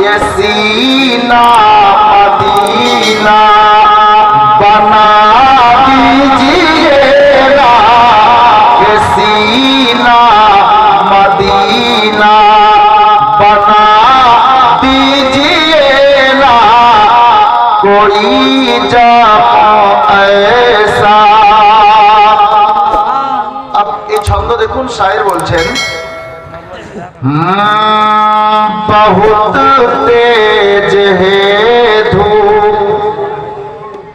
ये सीना मदीना बना दीजिएगा ये सीना मदीना बना दीजिएगा कोई जाओ ऐसा अब এই ছন্দ দেখুন শায়ের বলছেন हम्म, बहुत तेज है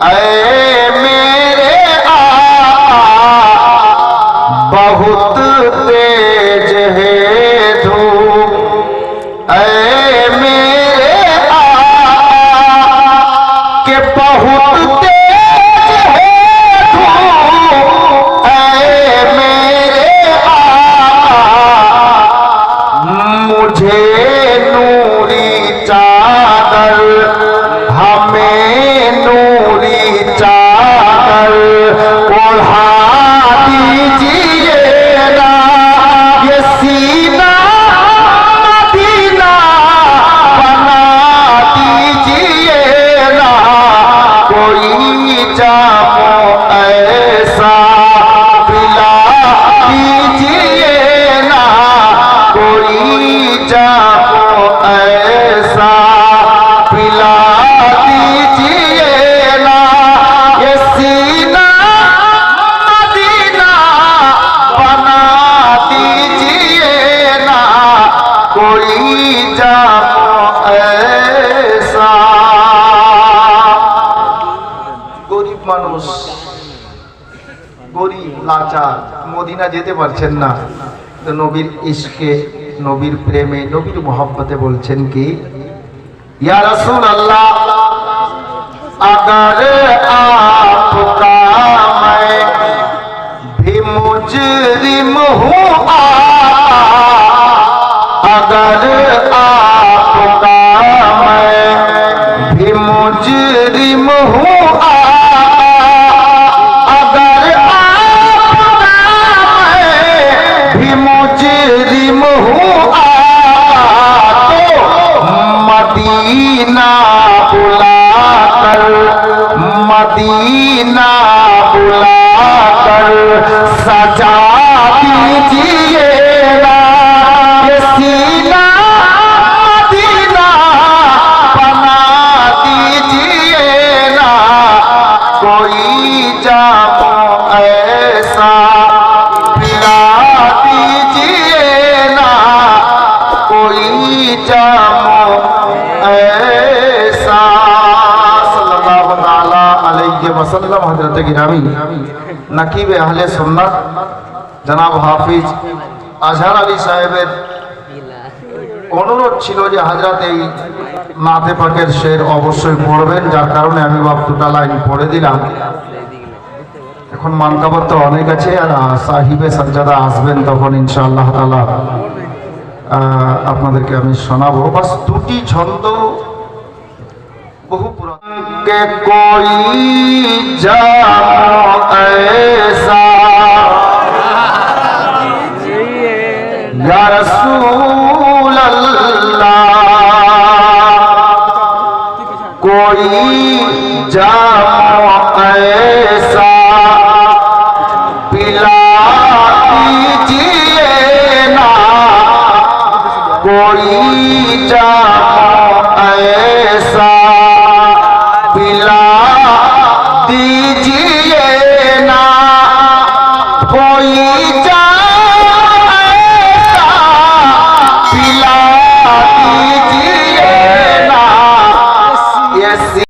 ऐ मेरे आका बहुत तेज है ऐ मेरे आका के बहुत লাচার মদিনা যেতে পারছেন না তো নবীর ইশকে নবীর প্রেমে নবীর মোহাব্বতে বলছেন কি ইয়া রাসূল আল্লাহ अगर आपका मैं भी मुजरिम हूँ आका, मदीना बुला कर सजा दीजिए। হজরত গিরামি। নাকিব আহলে সন্ন্যাস জনাব হাফিজ আজহার আলী সাহেবের অনুরোধ ছিল যে হাজরাত এই নাতে পাকের শের অবশ্যই পড়বেন, যার কারণে আমি বাপ দুটা লাইন পড়ে দিলাম। এখন মানকাবার তো অনেক আছে, আর সাহিবে সাজ্জাদা আসবেন তখন ইনশাআল্লাহ তালা আপনাদেরকে আমি শোনাবো। বাস দুটি ছন্দ বহু পুরাতন কে কোই জামো ऐसा